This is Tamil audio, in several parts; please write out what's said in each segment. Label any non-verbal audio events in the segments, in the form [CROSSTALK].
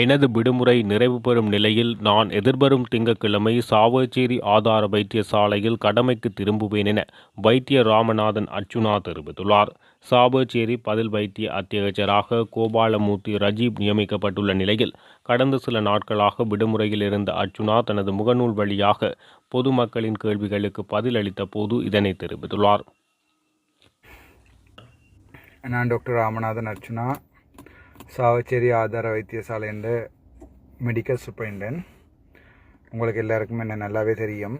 எனது விடுமுறை நிறைவு பெறும் நிலையில் நான் எதிர்வரும் திங்கட்கிழமை சாவச்சேரி ஆதார வைத்தியசாலையில் கடமைக்கு திரும்புவேன் என வைத்திய ராமநாதன் அர்ச்சுனா தெரிவித்துள்ளார். சாவச்சேரி பதில் வைத்திய அத்தியட்சராக கோபாலமூர்த்தி ரஜீப் நியமிக்கப்பட்டுள்ள நிலையில் கடந்த சில நாட்களாக விடுமுறையில் இருந்த அர்ச்சுனா தனது முகநூல் வழியாக பொதுமக்களின் கேள்விகளுக்கு பதிலளித்த போது இதனை தெரிவித்துள்ளார். நான் டாக்டர் ராமநாதன் அர்ச்சுனா சாவச்சேரி ஆதார வைத்தியசாலைன்ற மெடிக்கல் சூப்பரிண்டன் உங்களுக்கு எல்லாருக்கும் என்ன நல்லாவே தெரியும்.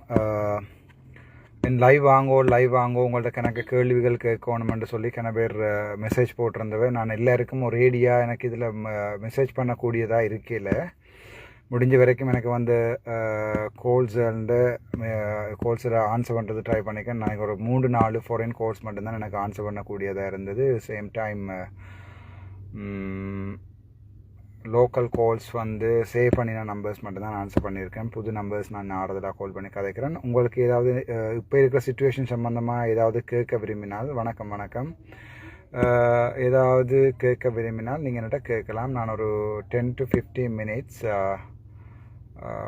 என் லைவ் வாங்கோ லைவ் வாங்கோ உங்கள்ட்ட கணக்கு கேள்விகள் கேட்கணுமென்று சொல்லி கன பேர் மெசேஜ் போட்டிருந்தவ நான் எல்லாருக்கும் ஒரு ஏடியா எனக்கு இதில் மெசேஜ் பண்ணக்கூடியதாக இருக்கையில் முடிஞ்ச வரைக்கும் எனக்கு வந்து கோல்ஸ் அண்டு கோல்ஸில் ஆன்சர் பண்ணுறது ட்ரை பண்ணிக்கேன் நான் ஒரு மூணு நாலு ஃபாரின் கோர்ஸ் மட்டும்தான் எனக்கு ஆன்சர் பண்ணக்கூடியதாக இருந்தது. சேம் டைம் லோக்கல் கால்ஸ் வந்து சேவ் பண்ணின நம்பர்ஸ் மட்டும்தான் ஆன்சர் பண்ணியிருக்கேன். புது நம்பர்ஸ் நான் ஆறுதலாக கால் பண்ணி கதைக்கிறேன். உங்களுக்கு ஏதாவது இப்போ இருக்கிற சுச்சுவேஷன் சம்மந்தமாக ஏதாவது கேட்க விரும்பினால் வணக்கம் வணக்கம். ஏதாவது கேட்க விரும்பினால் நீங்கள் என்கிட்ட கேட்கலாம். நான் ஒரு டென் டு ஃபிஃப்டீன் மினிட்ஸ்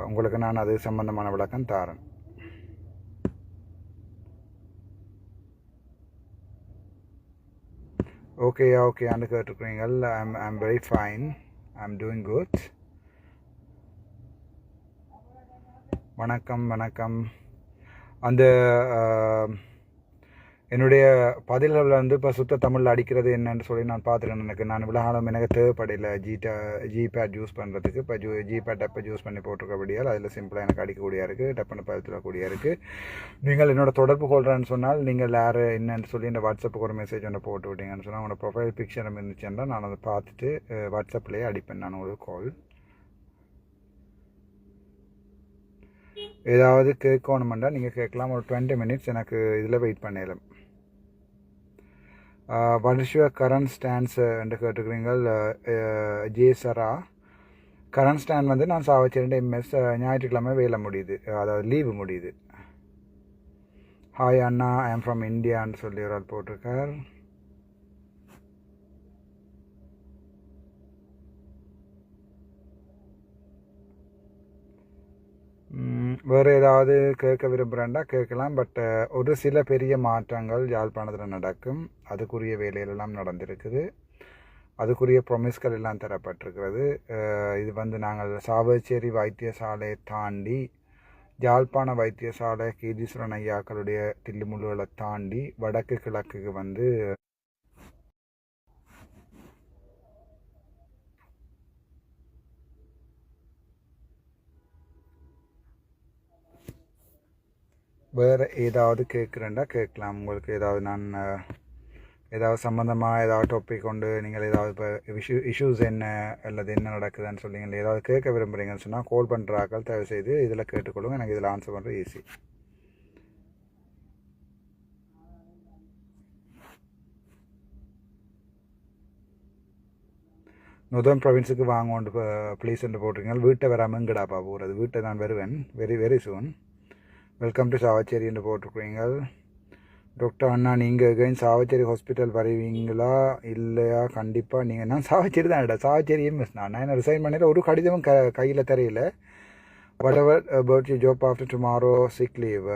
உங்களுக்கு நான் அது சம்மந்தமான விளக்கம் தாரேன். ஓகே ஓகே ஆண்டு கேட்டிருக்கிறீங்கள் I'm I'm very fine I am doing good வணக்கம் வணக்கம். அந்த என்னுடைய பதில்களில் வந்து இப்போ சுத்த தமிழில் அடிக்கிறது என்னன்னு சொல்லி நான் பார்த்துருக்கேன். எனக்கு நான் விலகாலம் எனக்கு தேவைப்படையில ஜிடா ஜிபேட் யூஸ் பண்ணுறதுக்கு இப்போ ஜூ ஜிபேட் டப்பை யூஸ் பண்ணி போட்டிருக்கபடியால் அதில் சிம்பிளாக எனக்கு அடிக்கக்கூடிய இருக்குது டப்புன்னு பதிலக்கூடிய இருக்குது நீங்கள் என்னோட தொடர்பு கொள்கிறேன்னு சொன்னால் நீங்கள் யார் என்னன்னு சொல்லி இந்த வாட்ஸ்அப்புக்கு ஒரு மெசேஜ் ஒன்று போட்டு விட்டீங்கன்னு சொன்னால் உங்களோட ப்ரொஃபைல் பிக்சர் இருந்துச்சுன்னா நான் அதை பார்த்துட்டு வாட்ஸ்அப்லேயே அடிப்பேன். நான் ஒரு கால் ஏதாவது கேட்கணுமெண்டா நீங்கள் கேட்கலாம். ஒரு டுவெண்ட்டி மினிட்ஸ் எனக்கு இதில் வெயிட் பண்ணிடலாம் வருஷ கரண்ட் ஸ்டாண்ட்ஸ் என்று கேட்டுக்கிறீங்கள் ஜே சரா கரண்ட் ஸ்டாண்ட் வந்து நான் சாவச்சேரி எம்எஸ் ஞாயிற்றுக்கிழமை வேலை முடியுது. அதாவது லீவு முடியுது. ஹாய் அண்ணா ஐ எம் ஃப்ரம் இந்தியான்னு சொல்லி ஒரு ஆள் போட்டிருக்கார் ம், வேறு ஏதாவது கேட்க விரும்புகிறேன்டா கேட்கலாம். பட் ஒரு சில பெரிய மாற்றங்கள் யாழ்ப்பாணத்தில் நடக்கும். அதுக்குரிய வேலையிலெல்லாம் நடந்திருக்குது. அதுக்குரிய ப்ரொமிஸ்கள் எல்லாம் தரப்பட்டிருக்கிறது. இது வந்து நாங்கள் சாவச்சேரி வைத்தியசாலையை தாண்டி யாழ்ப்பாண வைத்தியசாலை கீதீஸ்வரன் ஐயாக்களுடைய தில்லுமுள்ளுகளை தாண்டி வடக்கு கிழக்குக்கு வந்து வேறு ஏதாவது கேட்குறேன்டா கேட்கலாம். உங்களுக்கு ஏதாவது நான் ஏதாவது சம்மந்தமாக ஏதாவது டாபிக் கொண்டு நீங்கள் ஏதாவது இப்போ இஷ்யூ இஷ்யூஸ் என்ன அல்லது என்ன நடக்குதுன்னு சொல்லி ஏதாவது கேட்க விரும்புகிறீங்கன்னு சொன்னால் கால் பண்ணுறாக்கள் தயவு செய்து இதில் கேட்டுக்கொள்ளுங்க. எனக்கு இதில் ஆன்சர் பண்ணுறது ஈஸி நுதன் ப்ரொவின்ஸுக்கு வாங்க ப்ளீஸ் என்று போட்டிருக்கீங்க. வீட்டை வராமல் எங்கடாப்பா போகிறது வீட்டை நான் வருவேன். Very very soon welcome to Chavakachcheri என்று போட்டிருக்கிறீங்க டாக்டர் அண்ணா நீங்கள் அகைன் சாவச்சேரி ஹாஸ்பிட்டல் வருவீங்களா? இல்லையா? கண்டிப்பாக நீங்கள் நான் சாவச்சேரி தான் இடம் சாவச்சேரி மிஸ் நான். நான் ரிசைன் பண்ணிட்டு ஒரு கடிதமும் க கையில் தெரியல. Whatever about you job after tomorrow sick leave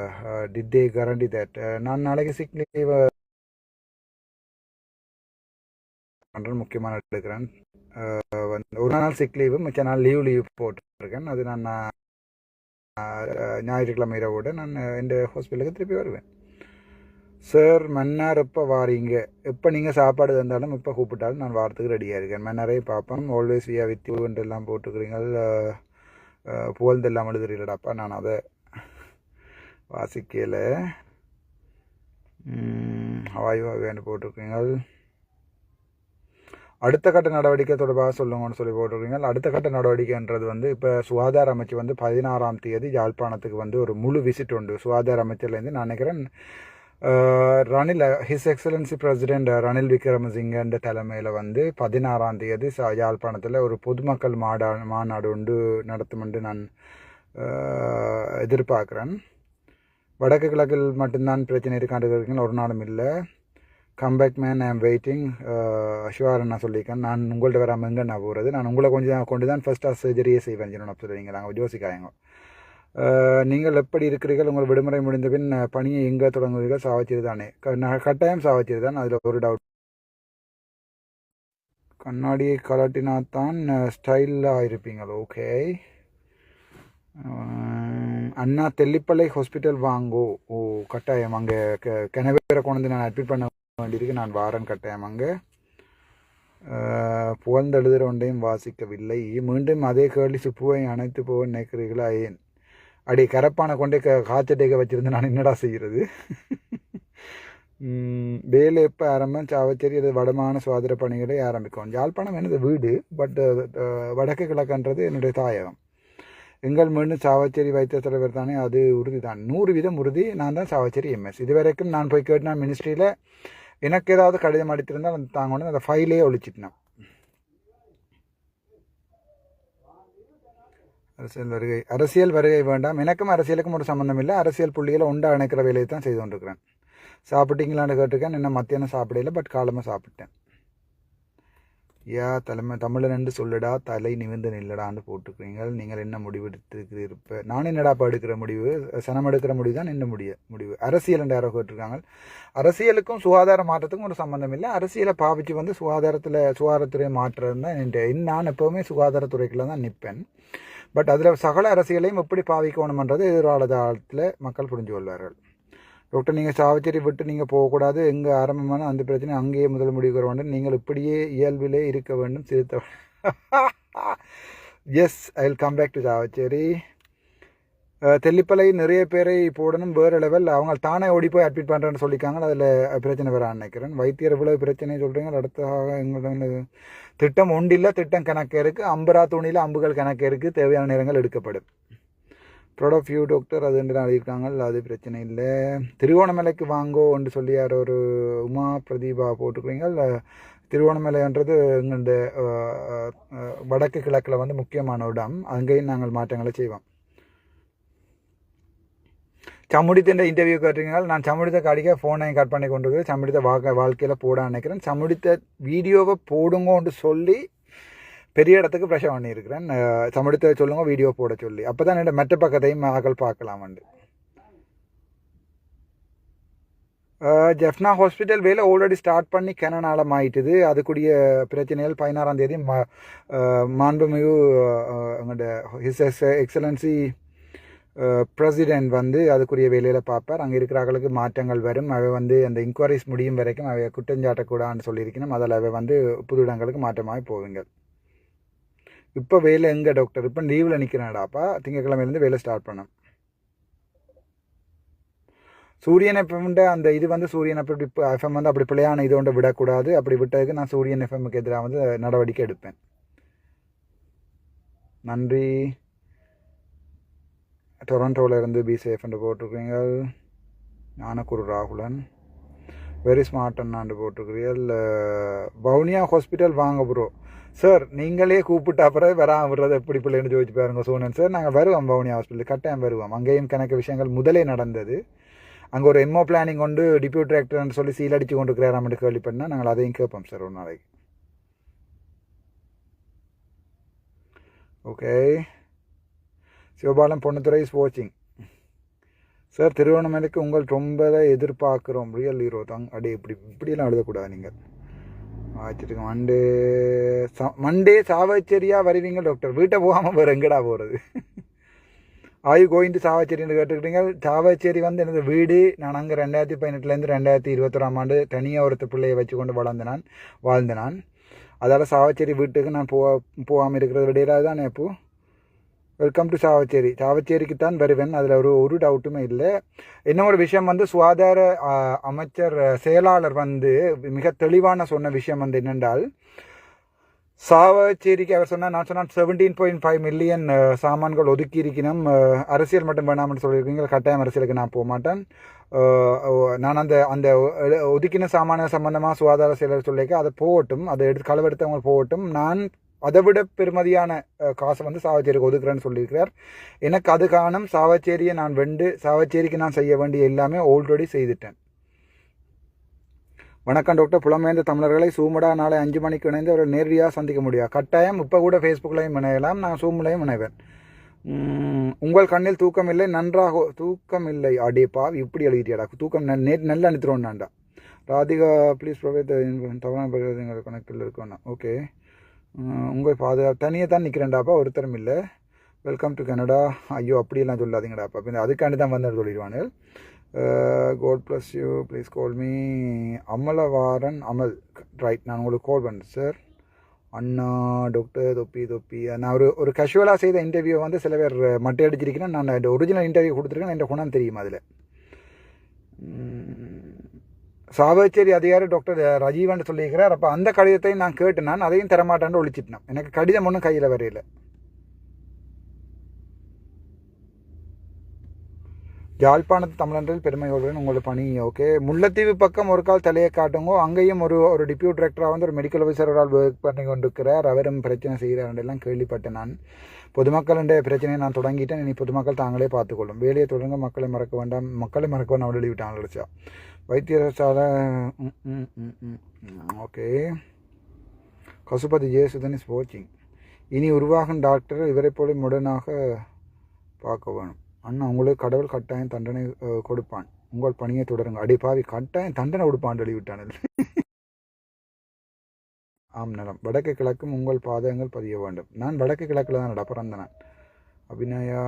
did they grant that நான் நாளைக்கு சிக் லீவ் பண்ணுறேன் முக்கியமான எடுக்கிறேன். Uh, வந்து ஒரு நாள் சிக் லீவு மிச்ச நாள் லீவ் லீவ் போட்டிருக்கேன். அது நான் ஞாயிற்றுக்கிழமை இரவோட நான் என் ஹாஸ்பிட்டலுக்கு திருப்பி வருவேன். சார் மன்னார் எப்போ வாரீங்க? எப்போ நீங்கள் சாப்பாடு தந்தாலும் எப்போ கூப்பிட்டாலும் நான் வாரத்துக்கு ரெடியாக இருக்கேன். மன்னாரே பார்ப்போம். ஆல்வேஸ் வியா வித் எல்லாம் போட்டுக்கிறீங்க புகழ்ந்து எல்லாம் நான் அதை வாசிக்கலை. ஹவாய் ஹவாய்னு போட்டிருக்கீங்க அடுத்த கட்ட நடவடிக்கை தொடர்பாக சொல்லுங்கன்னு சொல்லி போட்டிருக்கீங்க. அடுத்த கட்ட நடவடிக்கைன்றது வந்து இப்போ சுகாதார அமைச்சு வந்து பதினாறாம் தேதி யாழ்ப்பாணத்துக்கு வந்து ஒரு முழு விசிட் உண்டு. சுகாதார அமைச்சர்லேருந்து நான் நினைக்கிறேன் Ranil his excellency president Ranil விக்ரமசிங்கன்ற தலைமையில் வந்து பதினாறாம் தேதி யாழ்ப்பாணத்தில் ஒரு பொதுமக்கள் மாடா மாநாடு உண்டு நடத்தும் என்று நான் எதிர்பார்க்குறேன். வடக்கு கிழக்கில் மட்டும்தான் பிரச்சனை இருக்காண்டு இருக்கீங்க ஒரு நாளும் இல்லை. Come back man I waiting sure நான் சொல்லியிருக்கேன். நான் உங்கள்கிட்ட வராமல் எங்கே நான் போகிறது நான் உங்களை கொஞ்சம் கொண்டு தான் ஃபஸ்ட்டாக சர்ஜரியே செய்வேன் ஜெனோன் சொல்லுவீங்க நாங்கள் ஜோசிக்காயங்க uh, நீங்கள் எப்படி இருக்கிறீர்கள்? உங்கள் விடுமுறை முடிந்த பின் பணியை எங்கே தொடங்குவீர்கள்? சாவச்சேரி தானே. க- நான் கட்டாயம் சாவச்சேரி தான் அதில் ஒரு டவுட் கண்ணாடியை கலட்டினா தான் ஸ்டைலாக இருப்பீங்கள் ஓகே அண்ணா தெல்லிப்பள்ளை ஹாஸ்பிட்டல் வாங்கோ. ஓ கட்டாயம். அங்கே கிணவேரை கொண்டு வந்து நான் அட்மிட் பண்ண வேண்டியிருக்கு நான் வாரன் கட்டாயம் அங்கே. அஹ், புகழ்ந்தெழுதுகிற ஒன்றையும் வாசிக்கவில்லை. மீண்டும் அதே கேள்வி சுப்புவை அணைத்து போக நினைக்கிறீர்களா? ஏன்? அடி கரப்பானை கொண்டே க காய்ச்சட்டேக்க வச்சுருந்து நான் என்னடா செய்கிறது? வேலை எப்போ ஆரம்பம்? சாவச்சேரி அது வடமான சுவாதிர பணிகளை ஆரம்பிக்கும். யாழ்ப்பாணம் எனது வீடு பட் வடக்கு கிழக்குன்றது என்னுடைய தாயகம். எங்கள் மீண்டும் சாவச்சேரி வைத்திய தலைவர் தானே அது உறுதி தான் நூறு வீதம் உறுதி நான் தான் சாவச்சேரி எம்எஸ் இது வரைக்கும் நான் போய் கேட்டு நான் மினிஸ்ட்ரியில் எனக்கு ஏதாவது கடிதம் அடித்திருந்தால் வந்து தாங்க உடனே அந்த ஃபைலே ஒழிச்சிட்டேன். அரசியல் வருகை அரசியல் வருகை வேண்டாம். எனக்கும் அரசியலுக்கும் ஒரு சம்மந்தம் இல்லை. அரசியல் புள்ளிகளை உண்டா இணைக்கிற வேலையை தான் செய்து கொண்டிருக்கிறேன். சாப்பிட்டீங்களான்னு கேட்டிருக்கேன். என்ன மத்தியானம் சாப்பிடல பட் காலமாக சாப்பிட்டேன். யா தலைமை தமிழன் என்று சொல்லுடா தலை நிமிர்ந்து நில்லடான்னு போட்டுக்கிறீங்க நீங்கள் என்ன முடிவு எடுத்துக்கிறீர்கள் நான் என்னடாப்பா எடுக்கிற முடிவு? சனம் எடுக்கிற முடிவு தான் என்ன முடிய முடிவு. அரசியல் என்று யாரோ கேட்டிருக்காங்க. அரசியலுக்கும் சுகாதார மாற்றத்துக்கும் ஒரு சம்மந்தம் இல்லை. அரசியலை பாவிச்சு வந்து சுகாதாரத்தில் சுகாதாரத்துறை மாற்றம் தான் என் நான் எப்போவுமே சுகாதாரத்துறைக்குள்ள தான் நிற்பேன். பட் அதில் சகல அரசியலையும் எப்படி பாவிக்கணுமன்றது எதிர்கால காலத்தில் மக்கள் புரிஞ்சு கொள்வார்கள். டாக்டர் நீங்கள் சாவச்சேரி விட்டு நீங்கள் போகக்கூடாது. எங்கே ஆரம்பமான அந்த பிரச்சனை அங்கேயே முதல் முடிவு வர வேண்டும். நீங்கள் இப்படியே இயல்பிலே இருக்க வேண்டும். சிரித்த yes I will come back to Chavakachcheri Tellippalai நிறைய பேரை போடணும். வேறு லெவல் அவங்க தானே ஓடி போய் அட்மிட் பண்ணுறேன்னு சொல்லியிருக்காங்க. அதில் பிரச்சனை வர நினைக்கிறேன். வைத்தியர் இவ்வளோ பிரச்சனை சொல்கிறீங்க அடுத்ததாக எங்களோட திட்டம் ஒன்றில்ல. திட்டம் கணக்கு இருக்குது அம்பரா துணியில் அம்புகள் கணக்கு இருக்குது தேவையான நேரங்கள் எடுக்கப்படும். ப்ரொட் ஆஃப் யூ டாக்டர் அது என்று எழுதியிருக்காங்க அது பிரச்சனை இல்லை. திருவோணமலைக்கு வாங்கோ என்று சொல்லி யார் ஒரு உமா பிரதீபா போட்டுக்கிறீங்க திருவோணமலைன்றது எங்களுடைய வடக்கு கிழக்கில் வந்து முக்கியமான இடம் அங்கேயும் நாங்கள் மாற்றங்களை செய்வோம். சமுடித்த இன்டர்வியூ கேட்டிருக்கீங்க நான் சமுடித்த கடிக்க ஃபோனை கட் பண்ணி கொண்டு சமுடித்த வாழ்க்கை வாழ்க்கையில் போட நினைக்கிறேன். சமுடித்த வீடியோவை போடுங்கன்னு சொல்லி பெரிய இடத்துக்கு ப்ரெஷர் பண்ணியிருக்கிறேன். அஹ், சொல்லுங்கள் வீடியோ போட சொல்லி. அப்போ தான் என்னோட மெட்ட பக்கத்தையும் ஆக்கள் வந்து. ஜெஃப்னா ஹாஸ்பிட்டல் வேலை ஆல்ரெடி ஸ்டார்ட் பண்ணி கனநாளம் ஆயிட்டுது. அதுக்குரிய பிரச்சனைகள் பதினாறாம் தேதி மா மாண்புமிகு ஹிஸ் எங்களோட ஹிஸ் எக்ஸலன்சி பிரசிடென்ட் வந்து அதுக்குரிய வேலையில் பார்ப்பார். அங்கே இருக்கிறவர்களுக்கு மாற்றங்கள் வரும். அவை வந்து அந்த இன்கொயரிஸ் முடியும் வரைக்கும் அவை குற்றஞ்சாட்டக்கூடாதுன்னு சொல்லியிருக்கணும். அதில் அவை வந்து புது இடங்களுக்கு மாற்றமாக போவீங்க. இப்போ வேலை எங்கே டாக்டர் இப்போ லீவில் நிற்கிறேன்டாப்பா திங்கக்கிழமையிலேருந்து வேலை ஸ்டார்ட் பண்ணேன் சூரியன் எஃப்எம்ன்ற அந்த இது வந்து சூரியன் அப்படி எஃப்எம் வந்து அப்படி பிள்ளையான இது ஒன்று விடக்கூடாது. அப்படி விட்டதுக்கு நான் சூரியன் எஃப்எம்க்கு எதிராக வந்து நடவடிக்கை எடுப்பேன். நன்றி. டொரண்டோவில் இருந்து பி போட்டிருக்கிறீங்கள் போட்டிருக்கீங்க ஞானக்குரு ராகுலன். வெரி ஸ்மார்ட் அண்ணாண்டு போட்டிருக்கிறீர்கள். வவுனியா ஹாஸ்பிட்டல் வாங்க ப்ரோ சார் நீங்களே கூப்பிட்டு அப்புறம் வராமல் விடுறது எப்படி பிள்ளைன்னு ஜோதிச்சு பாருங்க சோனன் சார் நாங்கள் வருவோம் வவுனியா ஹாஸ்பிட்டல் கட்டாயம் வருவோம். அங்கேயும் கணக்கு விஷயங்கள் முதலே நடந்தது. அங்கே ஒரு எம்ஓ பிளானிங் கொண்டு டிப்யூட் டிராக்டர்னு சொல்லி சீல் அடித்து கொண்டு இருக்கிறாராம் கேள்வி பண்ணால் நாங்கள் அதையும் கேட்போம் சார் ஒரு நாளைக்கு. ஓகே சிவபாலம் பொண்ணுத்துறை இஸ் வாட்சிங் சார் திருவண்ணாமலைக்கு உங்கள் ரொம்ப எதிர்பார்க்குறோம். ரியல் ஹீரோ தான். அடி இப்படி இப்படியெல்லாம் எழுதக்கூடாது நீங்கள். வச்சுருக்க மண்டே மண்டே சாவச்சேரியாக வருவீங்க டாக்டர் வீட்டை போகாமல் வேறு எங்கடா போகிறது ஆயு கோயின்ட்டு சாவச்சேரின்னு கேட்டுக்கிட்டீங்க சாவச்சேரி வந்து எனது வீடு. நான் அங்கே ரெண்டாயிரத்தி பதினெட்டுலேருந்து ரெண்டாயிரத்தி இருபத்தொராம் ஆண்டு தனியாக ஒருத்த பிள்ளையை வச்சு கொண்டு வளர்ந்து நான் வாழ்ந்தேன் நான் அதால் சாவச்சேரி வீட்டுக்கு நான் போக போகாமல் இருக்கிறது விடையிலாது தானே இப்போ வெல்கம் டு சாவச்சேரி சாவச்சேரிக்கு தான் வருவேன். அதில் ஒரு ஒரு டவுட்டுமே இல்லை. இன்னொரு விஷயம் வந்து சுகாதார அமைச்சர் செயலாளர் வந்து மிக தெளிவான சொன்ன விஷயம் வந்து என்னென்றால் சாவச்சேரிக்கு அவர் சொன்னால் நான் சொன்னால் செவன்டீன் பாயிண்ட் ஃபைவ் மில்லியன் சாமான்கள் ஒதுக்கி இருக்கணும். அரசியல் மட்டும் வேணாம்னு சொல்லியிருக்கீங்க. கட்டாயம் அரசியலுக்கு நான் போக மாட்டேன். நான் அந்த அந்த ஒதுக்கின சாமான சம்பந்தமாக சுகாதார செயலர் சொல்லிக்க அதை போகட்டும். அதை எடுத்து களவெடுத்தவங்க போகட்டும். நான் அதை விட பெருமதியான காசை வந்து சாவச்சேரிக்கு ஒதுக்குறேன்னு சொல்லியிருக்கிறார். எனக்கு அது காரணம் சாவச்சேரியை நான் வெண்டு சாவச்சேரிக்கு நான் செய்ய வேண்டிய எல்லாமே ஆல்ரெடி செய்துட்டேன். வணக்கம் டாக்டர் புலம்பெயர்ந்த தமிழர்களை சூமடா நாளை அஞ்சு மணிக்கு இணைந்து அவரை நேரடியாக சந்திக்க முடியாது கட்டாயம் இப்போ கூட ஃபேஸ்புக்லையும் இணையலாம் நான் சூம்லையும் இணைவேன். உங்கள் கண்ணில் தூக்கம் இல்லை நன்றாக தூக்கம் இல்லை. அடேப்பா இப்படி எழுதிட்டியாடா? தூக்கம் நே நேற்று நல்லா அனுப்பிடுவோம்னாண்டா ராதிகா ப்ளீஸ் ப்ரொவைட் தவறான கணக்கில் இருக்கோண்ணா ஓகே உங்கள் பாது தனியாக தான் நிற்கிறேன்டாப்பா ஒருத்தரும் இல்லை. வெல்கம் டு கனடா ஐயோ அப்படியெல்லாம் சொல்லாதீங்கடாப்பா. பின்ன அதுக்காண்டி தான் வந்து சொல்லிடுவானு. God bless you please call me Amalavaran Amal. Right நான் உங்களுக்கு கால் பண்ணுறேன் சார் அண்ணா டாக்டர் தொப்பி தொப்பி. நான் ஒரு ஒரு கஷுவலாக செய்த இன்டர்வியூ வந்து சில பேர் மட்டை அடிச்சிருக்கிறேன் நான் ஒரிஜினல் இன்டர்வியூ கொடுத்துருக்கேன் என் குணம் தெரியும் அதில். சாவச்சேரி அதிகாரி டாக்டர் ரஜீவன் சொல்லியிருக்கிறார். அப்போ அந்த கடிதத்தையும் நான் கேட்டு நான் அதையும் தரமாட்டேன்னு ஒழிச்சிட்டேன். எனக்கு கடிதம் ஒன்றும் கையில் வரையில. யாழ்ப்பாணத்து தமிழன்றில் பெருமையோடு உங்களோட பணி. ஓகே. முல்லைத்தீவு பக்கம் ஒரு கால் தலையை காட்டுங்க. அங்கேயும் ஒரு ஒரு டிப்யூட் டிரெக்டராக வந்து ஒரு மெடிக்கல் ஆஃபீஸரால் ஒர்க் பண்ணி கொண்டிருக்கிறார். அவரும் பிரச்சனை செய்கிறார் எல்லாம் கேள்விப்பட்டேன் நான். பொதுமக்களுடைய பிரச்சனையை நான் தொடங்கிட்டேன். இனி பொதுமக்கள் தாங்களே பார்த்துக்கொள்ளும். வேலையை தொடங்க மக்களை மறக்க வேண்டாம். மக்களை மறக்க வேண்டாம். எழுதிவிட்டாங்க நினச்சா வைத்தியசாலை ம், ம், ம், ம், ம், ஓகே. கசுபதி ஜெயசுதன் இஸ் வாட்சிங் இனி உருவாகும் டாக்டர் இவரை போல முடனாக பார்க்க வேணும். அண்ணா உங்களுக்கு கடவுள் கட்டாயம் தண்டனை கொடுப்பான். உங்கள் பணியை தொடருங்க. அடி பாவி கட்டாயம் தண்டனை கொடுப்பான் எழுதிவிட்டானல் ஆம் நலம். வடக்கு கிழக்கும் உங்கள் பாதங்கள் பதிய வேண்டும். நான் வடக்கு கிழக்கில் தான் பிறந்த அபிநயா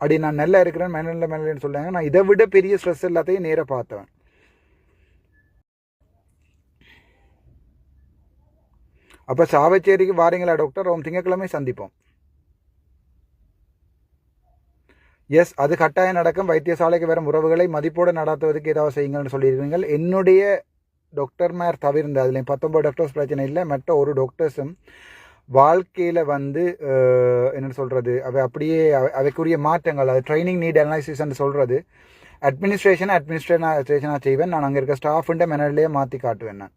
அப்படி நான் நல்லா இருக்கிறேன் மேல மேலேன்னு சொல்றாங்க. நான் இதை விட பெரிய ஸ்ட்ரெஸ் எல்லாத்தையும் நேராக பார்த்தேன். அப்போ சாவச்சேரிக்கு வாரீங்களா டாக்டர் அவன் திங்கக்கிழமை சந்திப்போம். எஸ் அது கட்டாயம் நடக்கும். வைத்தியசாலைக்கு வரும் உறவுகளை மதிப்போடு நடத்துவதற்கு ஏதாவது செய்யுங்கள்னு சொல்லியிருக்கீங்கள் என்னுடைய டாக்டர்மார் தவிர்ந்து அதில் பத்தொம்பது டாக்டர்ஸ் பிரச்சனை இல்லை. மற்ற ஒரு டாக்டர்ஸும் வாழ்க்கையில் வந்து என்ன சொல்கிறது அவை அப்படியே அவைக்குரிய மாற்றங்கள் அது ட்ரைனிங் நீட் அனலைசிஸ்ன்னு சொல்கிறது அட்மினிஸ்ட்ரேஷன் அட்மினிஸ்ட்ரேஷனாக செய்வேன். நான் அங்கே இருக்க ஸ்டாஃபுண்ட மெனட்லேயே மாற்றி காட்டுவேன் நான்.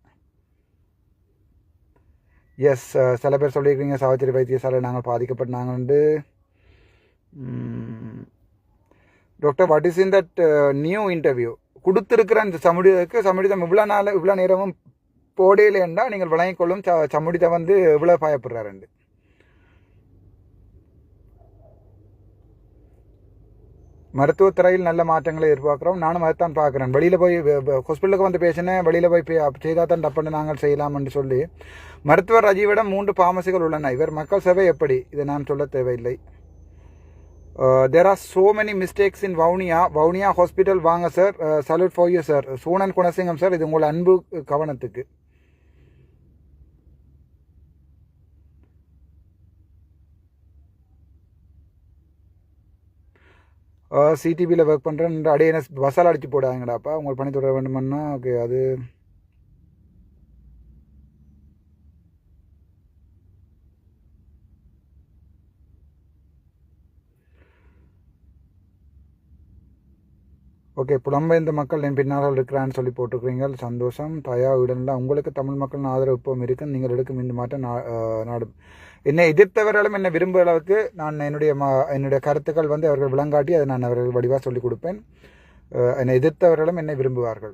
எஸ் சில பேர் சொல்லியிருக்கீங்க சாவித்திரி வைத்தியசாலை நாங்கள் பாதிக்கப்பட்டாங்கன்ட்டு doctor what is in that new interview கொடுத்துருக்கிற அந்த சமுடிதற்கு சமுடிதம் இவ்வளோ நாள் இவ்வளோ நேரமும் போடையிலேண்டா நீங்கள் விளங்கிக் கொள்ளும் ச சமுடிதை வந்து இவ்வளோ பயப்படுறாருண்டு. மருத்துவத்துறையில் நல்ல மாற்றங்களை எதிர்பார்க்குறோம். நானும் அதைத்தான் பார்க்குறேன். வெளியில் போய் ஹாஸ்பிட்டலுக்கு வந்து பேசினேன். வெளியில் போய் செய்தால் தான் டப்புன்னு நாங்கள் செய்யலாம்னு சொல்லி. மருத்துவர் ரஜீவிடம் மூன்று பாமசிகள் உள்ளன. இவர் மக்கள் சேவை எப்படி? இதை நான் சொல்ல தேவையில்லை. There are so many mistakes in Vavuniya Vavuniya hospital வாங்க sir salute for you sir Soonan Gunasingam sir இது உங்கள் அன்பு uh, கவனத்துக்கு. Uh, சிடிபியில் ஒர்க் பண்ணுறேன் அடையே பஸ்ஸால் அடிச்சு போடாங்கடாப்பா உங்களுக்கு பண்ணி தொடர வேண்டுமென்னா ஓகே அது ஓகே புலம்பெயர்ந்த மக்கள் என் பின்னால் இருக்கிறான்னு சொல்லி போட்டிருக்கிறீங்க சந்தோஷம் தயா உடனில் உங்களுக்கு தமிழ் மக்களின் ஆதரவு எப்பவும் இருக்கு. நீங்கள் எடுக்கும் இந்த மாற்றம் நா- நாடு. என்னை எதிர்த்தவர்களும் என்னை விரும்புகிற அளவுக்கு நான் என்னுடைய ம என்னுடைய கருத்துக்கள் வந்து அவர்கள் விளங்காட்டி அதை நான் அவர்கள் வடிவாக சொல்லிக் கொடுப்பேன். என்னை எதிர்த்தவர்களும் என்னை விரும்புவார்கள்.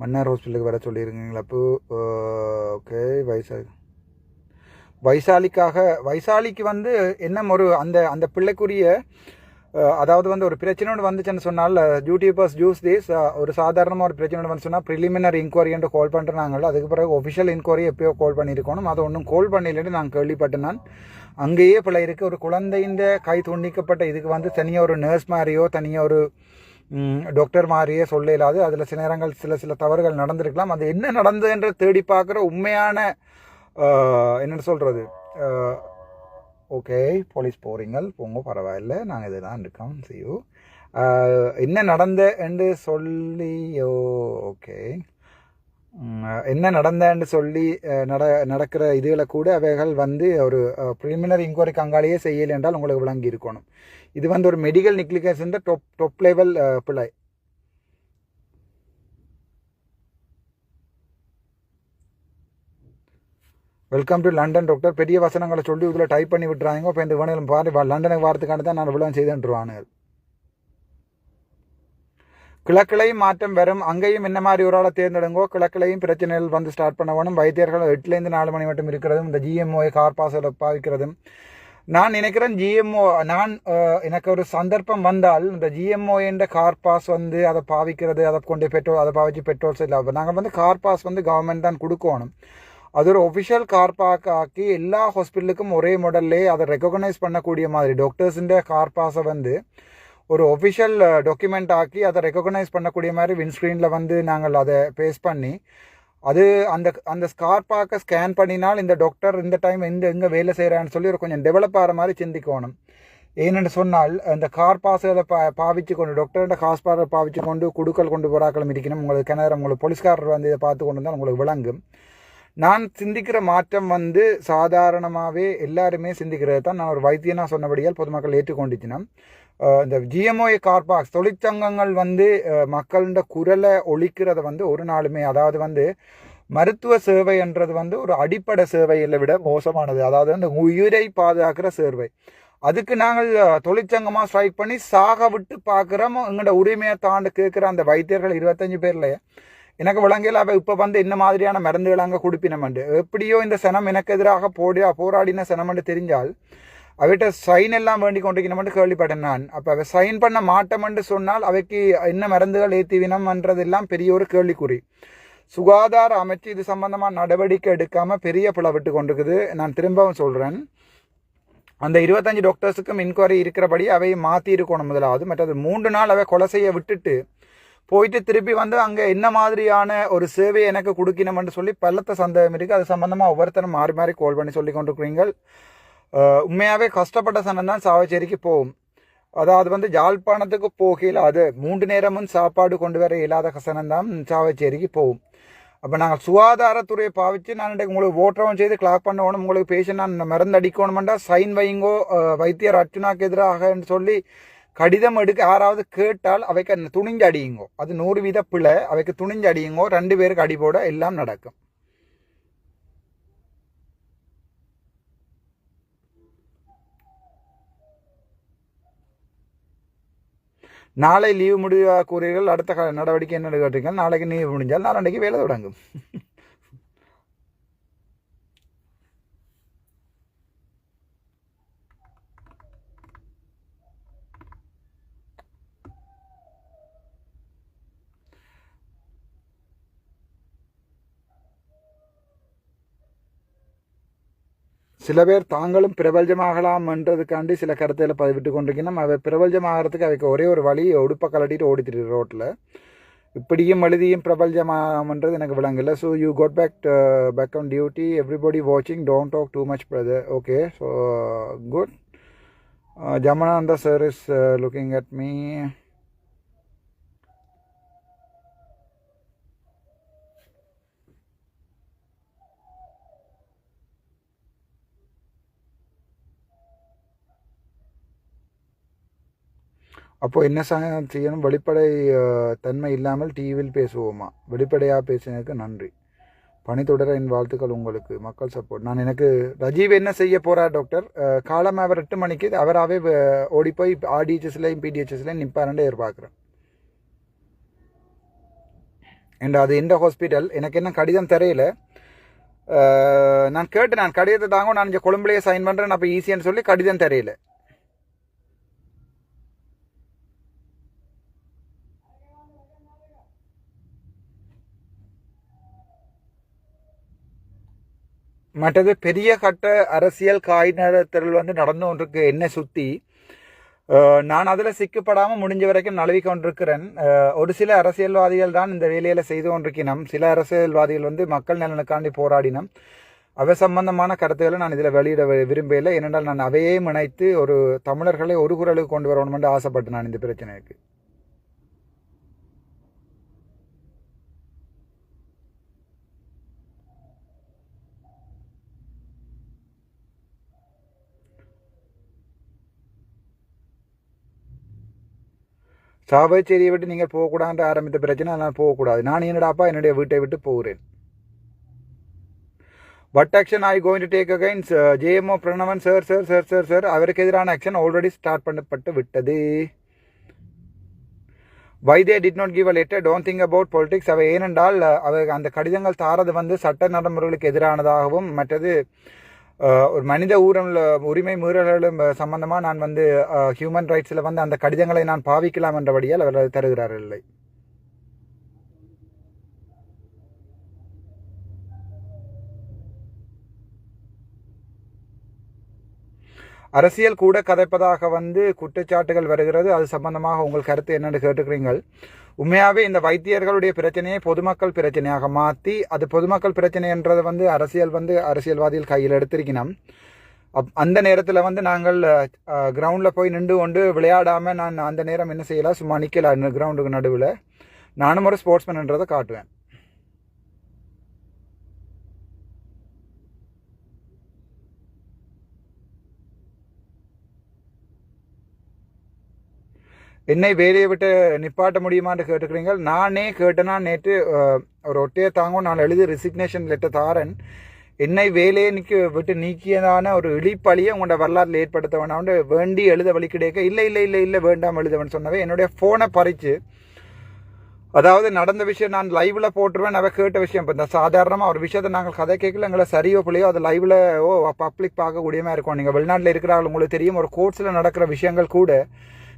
மன்னார் ஹாஸ்பிட்டலுக்கு வர சொல்லியிருக்கீங்களா? அப்போ ஓகே வைசா வைசாலிக்காக வைசாலிக்கு வந்து என்ன ஒரு அந்த அந்த பிள்ளைக்குரிய அதாவது வந்து ஒரு பிரச்சனையோடு வந்துச்சுன்னு சொன்னால் யூடியூபர்ஸ் ஜூஸ் தீஸ் ஒரு சாதாரணமாக ஒரு பிரச்சனையோடு வந்து சொன்னால் ப்ரிலிமினரி இன்கொயரின்ட்டு கால் பண்ணுறாங்கல்ல அதுக்கு பிறகு ஒஃபிஷியல் இன்கொயரி எப்பயோ கால் பண்ணியிருக்கணும். அதை ஒன்றும் கால் பண்ணிடலன்னு நான் கேள்விப்பட்டேன். நான் அங்கேயே பிள்ளை இருக்குது ஒரு குழந்தையின் கை துண்டிக்கப்பட்ட இதுக்கு வந்து தனியாக ஒரு நர்ஸ் மாதிரியோ தனியாக ஒரு டாக்டர் மாதிரியே சொல்ல இல்லாது அதில் சில நேரங்கள் சில சில தவறுகள் நடந்திருக்கலாம். அது என்ன நடந்ததுன்ற தேடி பார்க்குற உண்மையான என்னென்னு சொல்கிறது ஓகே போலீஸ் போகிறீங்க போங்க பரவாயில்ல. நாங்கள் இதெல்லாம் இருக்கோம். செய்யும் என்ன நடந்த என்று சொல்லியோ ஓகே என்ன நடந்தன்னு சொல்லி நட நடக்கிற இதுகளை கூட அவைகள் வந்து ஒரு ப்ரிலிமினரி இன்கொயரி அங்காலேயே செய்யலை என்றால் உங்களுக்கு விளங்கி இருக்கணும். இது வந்து ஒரு மெடிக்கல் நிக்லிகேஷன் டொப் டொப் லெவல் பிள்ளை வெல்கம் டு லண்டன் டாக்டர் பெரிய வசனங்களை சொல்லி இதில் டைப் பண்ணி விட்டுறாங்க இப்போ இந்த வேணையிலும் பாரு லண்டனுக்கு வாரத்துக்கான தான் நான் இவ்வளோ செய்துன்ட்டுருவானு கிழக்கிலையும் மாற்றம் வரும். அங்கேயும் என்ன மாதிரி ஒரு ஆளை தேர்ந்தெடுங்கோ கிழக்கிலையும் பிரச்சனைகள் வந்து ஸ்டார்ட் பண்ண வேணும் வைத்தியர்கள் எட்டுலேருந்து நாலு மணி மட்டும் இருக்கிறதும் இந்த ஜிஎம்ஓ கார் பாசல பாவிக்கிறதும் நான் நினைக்கிறேன் ஜிஎம்ஓ நான் எனக்கு ஒரு சந்தர்ப்பம் வந்தால் இந்த ஜிஎம்ஓ என்ற கார் பாஸ் வந்து அதை பாவிக்கிறது அதை கொண்டு பெட்ரோல் அதை பாவிச்சு பெட்ரோல்ஸ் இல்லை நாங்கள் வந்து கார் பாஸ் வந்து கவர்மெண்ட் தான் கொடுக்கணும். அது ஒரு ஒஃபிஷியல் கார் பார்க் ஆக்கி எல்லா ஹாஸ்பிட்டலுக்கும் ஒரே மாடல்லே அதை ரெக்கக்னைஸ் பண்ணக்கூடிய மாதிரி டாக்டர்ஸுன்ற கார் பாஸை வந்து ஒரு ஒஃபிஷியல் டாக்குமெண்ட் uh, ஆக்கி அதை ரெக்கக்னைஸ் பண்ணக்கூடிய மாதிரி விண்ஸ்க்ரீனில் வந்து நாங்கள் அதை பேஸ் பண்ணி அது அந்த அந்த ஸ்கார் பார்க்க ஸ்கேன் பண்ணினால் இந்த டாக்டர் இந்த டைம் எந்த எங்கே வேலை செய்கிறான்னு சொல்லி ஒரு கொஞ்சம் டெவலப் ஆகிற மாதிரி சிந்திக்கணும். ஏனென்று சொன்னால் அந்த கார் பாஸை பா பாவிச்சு கொண்டு டாக்டர்கிட்ட காஸ் பாரை பாவிச்சு கொண்டு குடுக்கல் கொண்டு போகிறாக்களும் இருக்கணும் உங்களுக்கு கிணறு உங்களுக்கு போலீஸ்காரர் வந்து இதை பார்த்து கொண்டு வந்தால் உங்களுக்கு விளங்கும். நான் சிந்திக்கிற மாற்றம் வந்து சாதாரணமாகவே எல்லாருமே சிந்திக்கிறது தான். நான் ஒரு வைத்தியனாக சொன்னபடியால் பொதுமக்கள் ஏற்றுக்கொண்டுச்சினா இந்த ஜிஎம்ஓஏ கார்பாக்ஸ் தொழிற்சங்கங்கள் வந்து மக்களோட குரலை ஒழிக்கிறத வந்து ஒரு நாளுமே அதாவது வந்து மருத்துவ சேவைன்றது வந்து ஒரு அடிப்படை சேவையில் விட மோசமானது. அதாவது அந்த உயிரை பாதுகாக்கிற சேவை. அதுக்கு நாங்கள் தொழிற்சங்கமாக ஸ்ட்ரைக் பண்ணி சாக விட்டு பார்க்குறோம். எங்களோட உரிமையை தாண்டு கேட்குற அந்த வைத்தியர்கள் இருபத்தஞ்சு பேர்லையே எனக்கு விளங்கல அவ இப்போ வந்து இந்த மாதிரியான மருந்துகள் அங்கே கொடுப்பினமண்டு எப்படியோ இந்த சனம் எனக்கு எதிராக போடி போராடின சனமண்டு தெரிஞ்சால் அவட்ட சைன் எல்லாம் வேண்டி கொண்டிருக்கணும்னு கேள்விப்பட்டேன் நான். அப்போ அவ சைன் பண்ண மாட்டோம்னு சொன்னால் அவைக்கு என்ன மருந்துகள் ஏற்றிவினம்ன்றதெல்லாம் பெரிய ஒரு கேள்விக்குறி. சுகாதார அமைச்சு இது சம்பந்தமா நடவடிக்கை எடுக்காம பெரிய பிளவிட்டு கொண்டிருக்குது. நான் திரும்பவும் சொல்றேன். அந்த இருபத்தஞ்சு டாக்டர்ஸுக்கும் இன்கொயரி இருக்கிறபடி அவை மாற்றி இருக்கணும் முதலாவது. மற்றது மூன்று நாள் அவை கொலை செய்ய விட்டுட்டு போயிட்டு திருப்பி வந்து அங்கே என்ன மாதிரியான ஒரு சேவையை எனக்கு கொடுக்கணும்னு சொல்லி பள்ளத்த சந்தேகம் இருக்குது அது சம்மந்தமாக ஒவ்வொருத்தரும் மாறி மாறி கால் பண்ணி சொல்லி கொண்டிருக்கிறீங்கள் உண்மையாகவே கஷ்டப்பட்ட சனம் தான் சாவச்சேரிக்கு போகும். அதாவது வந்து யாழ்ப்பாணத்துக்கு போகையில் அது மூன்று நேரமும் சாப்பாடு கொண்டு வர இல்லாத கசனம் தான் சாவச்சேரிக்கு போகும். அப்போ நாங்கள் சுகாதாரத்துறையை பாவிச்சு நான் உங்களுக்கு ஓட்டவும் செய்து கிளாக் பண்ணணும் உங்களுக்கு பேஷண்ட் நான் மருந்து அடிக்கணுமெண்டா சைன் வைங்கோ வைத்தியர் அர்ச்சுனாக்கு எதிராகன்னு சொல்லி கடிதம் எடுக்க யாராவது கேட்டால் அவைக்கு அந்த துணிஞ்சு அடியுங்கோ அது நூறு வீத பிழை. அவைக்கு துணிஞ்சு அடியுங்கோ ரெண்டு பேருக்கு அடி போட எல்லாம் நடக்கும். நாளை லீவு முடிவாக கூறுகிறீர்கள் அடுத்த நடவடிக்கை என்ன கேட்டிருக்கீங்க. நாளைக்கு லீவு முடிஞ்சால் நாளன்னைக்கு வேலை தொடங்கும். [LAUGHS] சில பேர் தாங்களும் பிரபல்ஜமாகலாம் என்றதுக்காண்டி சில கருத்துக்களை பதிவிட்டு கொண்டிருக்கணும் அவை பிரபல்ஜமாகறதுக்கு அவைக்கு ஒரே ஒரு வழி உடுப்பை கலட்டிட்டு ஓடித்துட்டு ரோட்டில் இப்படியும் எழுதியும் பிரபஞ்சமாகன்றது எனக்கு விளங்கல. So you got back back on duty everybody வாட்சிங் don't talk too much brother okay so good Jamananda sir is looking at me அப்போது என்ன செய்யணும்? வெளிப்படை தன்மை இல்லாமல் டிவியில் பேசுவோமா? வெளிப்படையாக பேசினதுக்கு நன்றி. பணி தொடர என் வாழ்த்துக்கள் உங்களுக்கு. மக்கள் சப்போர்ட் நான் எனக்கு ரஜீவ் என்ன செய்ய போகிறார் டாக்டர் காலம் அவர் எட்டு மணிக்கு அவராகவே ஓடிப்போய் ஓடி போய் ஆர்டிஹெச்எஸ்லையும் பிடிஹெச்எஸ்லையும் நிற்பாருன்னு எதிர்பார்க்குறேன். அண்ட் அது எந்த ஹாஸ்பிட்டல் எனக்கு என்ன கடிதம் தெரியல. நான் கேட்டு நான் கடிதத்தை தாங்க நான் இங்கே கொழும்புலேயே சைன் பண்ணுறேன் அப்போ ஈஸின்னு சொல்லி கடிதம் தெரியல. மற்றது பெரிய கட்ட அரசியல் காய்நடத்தல் வந்து நடந்து கொண்டிருக்கு என்னை சுற்றி நான் அதில் சிக்கப்படாமல் முடிஞ்ச வரைக்கும் நழுவி கொண்டிருக்கிறேன். ஒரு சில அரசியல்வாதிகள் தான் இந்த வேலையில் செய்து கொண்டிருக்கினோம். சில அரசியல்வாதிகள் வந்து மக்கள் நலனுக்காண்டி போராடினோம். அவை சம்பந்தமான கருத்துக்களை நான் இதில் வெளியிட வி- ஏனென்றால் நான் அவையே இணைத்து ஒரு தமிழர்களை ஒரு குரலுக்கு கொண்டு வரணும்னு ஆசைப்பட்டேன் நான் இந்த பிரச்சனைக்கு சாவச்சேரியை விட்டு நீங்கள் போகக்கூடாது ஆரம்பித்த பிரச்சனை நான் போகக்கூடாது. நான் என்னடாப்பா என்னுடைய வீட்டை விட்டு போகிறேன். What action I going to take against JMO Pranavan sir sir sir sir sir அவருக்கு எதிரான ஆக்ஷன் ஆல்ரெடி ஸ்டார்ட் பண்ணப்பட்டு விட்டது. Why they did not give a letter don't think about politics அவை ஏனென்றால் அவை அந்த கடிதங்கள் தாரது வந்து சட்ட நடைமுறைகளுக்கு எதிரானதாகவும் மற்றது ஒரு மனித ஊரல் உரிமை மீறல்களும் சம்பந்தமாக நான் வந்து ஹியூமன் ரைட்ஸில் வந்து அந்த கடிதங்களை நான் பாவிக்கலாம் என்றபடியால் அவர் தருகிறார் இல்லை. அரசியல் கூட கதைப்பதாக வந்து குற்றச்சாட்டுகள் வருகிறது. அது சம்பந்தமாக உங்கள் கருத்து என்னென்னு கேட்டுக்கிறீங்கள் உண்மையாகவே இந்த வைத்தியர்களுடைய பிரச்சனையை பொதுமக்கள் பிரச்சனையாக மாற்றி அது பொதுமக்கள் பிரச்சனை என்றதை வந்து அரசியல் வந்து அரசியல்வாதிகள் கையில் எடுத்திருக்கணும். அப் அந்த நேரத்தில் வந்து நாங்கள் கிரவுண்டில் போய் நின்று கொண்டு விளையாடாமல் நான் அந்த நேரம் என்ன செய்யலாம் சும்மா நிற்கலாம் கிரவுண்டுக்கு நடுவில். நானும் ஒரு ஸ்போர்ட்ஸ்மேன்ன்றதை காட்டுவேன். என்னை வேலையை விட்டு நிப்பாட்ட முடியுமான்னு கேட்டுக்கிறீங்க நானே கேட்டேனா நேற்று ஒரு ஒட்டையை தாங்கும் நான் எழுதி ரிசிக்னேஷன் லெட்டர் தாரன். என்னை வேலையை நிக்க விட்டு நீக்கியதான ஒரு இழிப்பழியை உங்களோட வரலாற்றில் ஏற்படுத்த வேண்டாம் வேண்டி எழுத வழி கிடைக்க இல்லை இல்லை இல்லை இல்லை வேண்டாம் எழுதவன் சொன்னவே என்னுடைய ஃபோனை பறித்து அதாவது நடந்த விஷயம் நான் லைவ்ல போட்டுருவேன் அவ கேட்ட விஷயம். இப்போ இந்த சாதாரணமாக ஒரு விஷயத்தை நாங்கள் கதை கேட்கல எங்களை சரியோ பிள்ளையோ அது லைவ்ல ஓ பப்ளிக் பார்க்கக்கூடியமாக இருக்கும். நீங்கள் வெளிநாட்டில் இருக்கிறாங்க உங்களுக்கு தெரியும் ஒரு கோர்ட்ஸில் நடக்கிற விஷயங்கள் கூட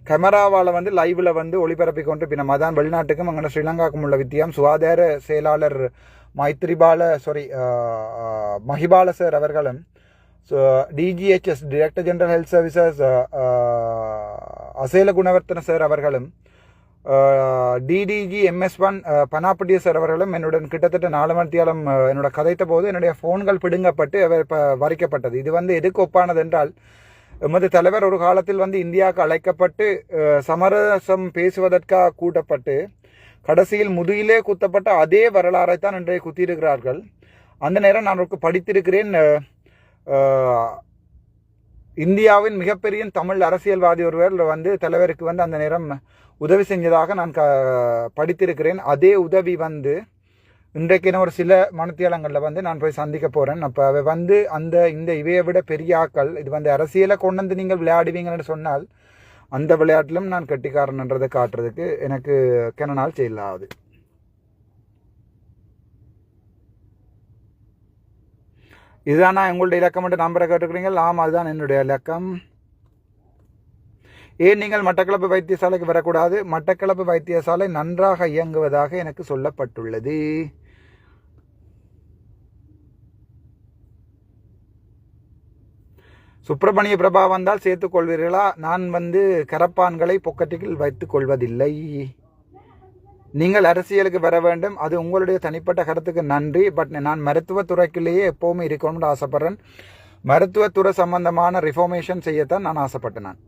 கேமராவால் வந்து லைவ்ல வந்து ஒளிபரப்பி கொண்டு இப்போ அதான் வெளிநாட்டுக்கும் அங்கே ஸ்ரீலங்காவுக்கும் உள்ள வித்தியம் சுகாதார செயலாளர் மைத்ரிபால சாரி மஹிபால சார் அவர்களும் so DGHS director general health services Asela Gunawardena sir அவர்களும் DDG MS one Panappitiya sir அவர்களும் என்னுடன் கிட்டத்தட்ட நாலு மணித்தியாலம் என்னோட கதைத்த போது என்னுடைய ஃபோன்கள் பிடுங்கப்பட்டு இப்போ வரைக்கப்பட்டது. இது வந்து எதுக்கு ஒப்பானது என்றால் எமது தலைவர் ஒரு காலத்தில் வந்து இந்தியாவுக்கு அழைக்கப்பட்டு சமரசம் பேசுவதற்காக கூட்டப்பட்டு கடைசியில் முதுகிலே குத்தப்பட்ட அதே வரலாறை தான் இன்றைய குத்தியிருக்கிறார்கள். அந்த நேரம் நான் ஒரு படித்திருக்கிறேன் இந்தியாவின் மிகப்பெரிய தமிழ் அரசியல்வாதி ஒருவர் வந்து தலைவருக்கு வந்து அந்த நேரம் உதவி செஞ்சதாக நான் க படித்திருக்கிறேன். அதே உதவி வந்து இன்றைக்கு ஒரு சில மனத்தியாளங்களில் வந்து நான் போய் சந்திக்க போகிறேன் அப்போ அவை வந்து அந்த இந்த இவையை விட பெரிய ஆக்கள் இது வந்து அரசியலை கொண்டு வந்து நீங்கள் விளையாடுவீங்கன்னு சொன்னால் அந்த விளையாட்டிலும் நான் கெட்டிக்காரன்ன்றதை காட்டுறதுக்கு எனக்கு கென நாள் செய்யலாது இதுதான் நான் உங்களுடைய இலக்கம் மட்டும் நம்பரை கேட்டுக்கிறீங்க ஆமாம் அதுதான் என்னுடைய இலக்கம். ஏன் நீங்கள் மட்டக்களப்பு வைத்தியசாலைக்கு வரக்கூடாது? மட்டக்களப்பு வைத்தியசாலை நன்றாக இயங்குவதாக எனக்கு சொல்லப்பட்டுள்ளது. சுப்பிரமணிய பிரபா வந்தால் சேர்த்துக் கொள்வீர்களா? நான் வந்து கரப்பான்களை பொக்கெட்டுக்குள் வைத்துக் கொள்வதில்லை. நீங்கள் அரசியலுக்கு வர வேண்டும். அது உங்களுடைய தனிப்பட்ட கருத்துக்கு நன்றி. பட் நான் மருத்துவத்துறைக்குள்ளேயே எப்போவுமே இருக்கணும்னு ஆசைப்படுறேன். மருத்துவத்துறை சம்பந்தமான ரிஃபார்மேஷன் செய்யத்தான் நான் ஆசைப்பட்டேன் நான்.